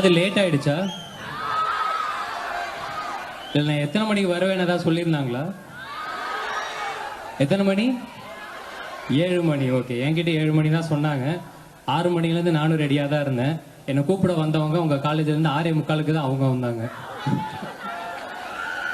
அது லேட் ஆயிடுச்சா? இல்லை நான் எத்தனை மணிக்கு வருவேன் ஏதாவது சொல்லியிருந்தாங்களா? எத்தனை மணி? ஏழு மணி. ஓகே என்கிட்ட ஏழு மணி தான் சொன்னாங்க. ஆறு மணிலேருந்து நானும் ரெடியாக தான் இருந்தேன். என்னை கூப்பிட வந்தவங்க உங்கள் காலேஜ்லேருந்து ஆறே முக்காலுக்கு தான் அவங்க வந்தாங்க.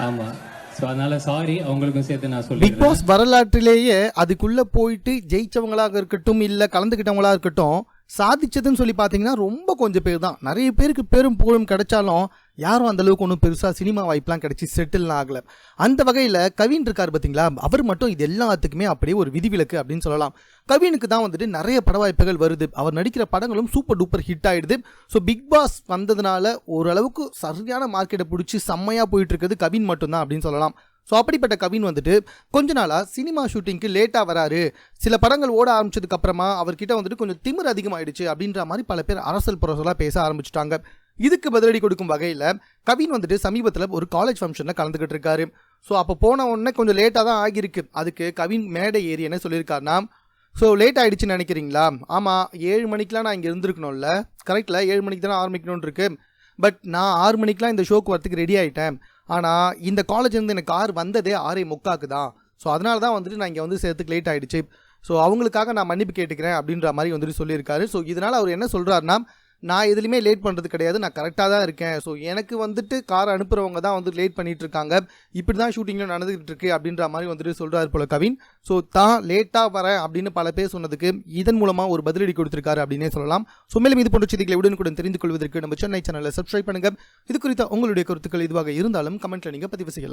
ஆமாம் ஸோ அதனால சாரி அவங்களுக்கும் சேர்த்து நான் பிக் பாஸ் வரலாற்றிலேயே அதுக்குள்ள போயிட்டு ஜெயிச்சவங்களாக இருக்கட்டும் இல்ல கலந்துக்கிட்டவங்களாக இருக்கட்டும் சாதிச்சதுன்னு சொல்லி பார்த்தீங்கன்னா ரொம்ப கொஞ்சம் பேர் தான். நிறைய பேருக்கு பெரும் புகழும் கிடைச்சாலும் யாரும் அந்த அளவுக்கு ஒன்றும் பெருசாக சினிமா வாய்ப்புலாம் கிடச்சி செட்டில் ஆகலை. அந்த வகையில் கவின் இருக்கார் பார்த்தீங்களா? அவர் மட்டும் இது எல்லாத்துக்குமே அப்படியே ஒரு விதிவிலக்கு அப்படின்னு சொல்லலாம். கவினுக்கு தான் வந்துட்டு நிறைய பட வாய்ப்புகள் வருது. அவர் நடிக்கிற படங்களும் சூப்பர் டூப்பர் ஹிட் ஆகிடுது ஸோ பிக் பாஸ் வந்ததுனால ஓரளவுக்கு சரியான மார்க்கெட்டை பிடிச்சி செம்மையாக போயிட்டு இருக்கிறது கவின் மட்டும்தான் அப்படின்னு சொல்லலாம். ஸோ அப்படிப்பட்ட கவின் வந்துட்டு கொஞ்ச நாளாக சினிமா ஷூட்டிங்க்கு லேட்டாக வராரு. சில படங்கள் ஓட ஆரம்பிச்சதுக்கு அப்புறமா அவர்கிட்ட வந்துட்டு கொஞ்சம் திமிர் அதிகமாயிடுச்சு அப்படின்ற மாதிரி பல பேர் அரசல் புரசலாக பேச ஆரம்பிச்சிட்டாங்க. இதுக்கு பதிலடி கொடுக்கும் வகையில் கவின் வந்துட்டு சமீபத்தில் ஒரு காலேஜ் ஃபங்க்ஷனில் கலந்துக்கிட்டு இருக்காரு. ஸோ அப்போ போன உடனே கொஞ்சம் லேட்டாக தான் ஆகியிருக்கு. அதுக்கு கவின் மேடை ஏறி என்ன சொல்லியிருக்காருன்னா ஸோ லேட் ஆகிடுச்சுன்னு நினைக்கிறீங்களா? ஆமாம் ஏழு மணிக்கெலாம் நான் இங்கே இருந்திருக்கணும்ல. கரெக்டில் ஏழு மணிக்கு தானே ஆரம்பிக்கணும்னு இருக்கு. பட் நான் ஆறு மணிக்கெலாம் இந்த ஷோக்கு வரத்துக்கு ரெடி ஆகிட்டேன் ஆனால் இந்த காலேஜ்லேருந்து எனக்கு கார் வந்ததே ஆறே முக்காக்கு தான். ஸோ அதனால தான் வந்துட்டு நான் இங்கே வந்து சேர்த்துக்கு லேட் ஆகிடுச்சு ஸோ அவங்களுக்காக நான் மன்னிப்பு கேட்டுக்கிறேன் அப்படின்ற மாதிரி வந்துட்டு சொல்லியிருக்காரு. ஸோ இதனால் அவர் என்ன சொல்கிறாருன்னா நான் எதுலையுமே லேட் பண்ணுறது கிடையாது. நான் கரெக்டாக தான் இருக்கேன். ஸோ எனக்கு வந்துட்டு கார் அனுப்புகிறவங்க தான் வந்து லேட் பண்ணிட்டு இருக்காங்க இப்படி தான் ஷூட்டிங்கில் நடந்துகிட்டு இருக்கு அப்படின்ற மாதிரி வந்துட்டு சொல்கிறாரு போல கவின். ஸோ தான் லேட்டாக வரேன் அப்படின்னு பல பேர் சொன்னதுக்கு இதன் மூலமாக ஒரு பதிலடி கொடுத்துருக்காரு அப்படின்னே சொல்லலாம். ஸோ மேலும் இது போன்ற செய்திகளை உடனுக்குடன் தெரிந்து கொள்வதற்கு நம்ம சென்னை சேனலை சப்ஸ்கிரைப் பண்ணுங்க. இது குறித்த உங்களுடைய கருத்துக்கள் இதுவாக இருந்தாலும் கமெண்ட்ல நீங்கள் பதிவு செய்யலாம்.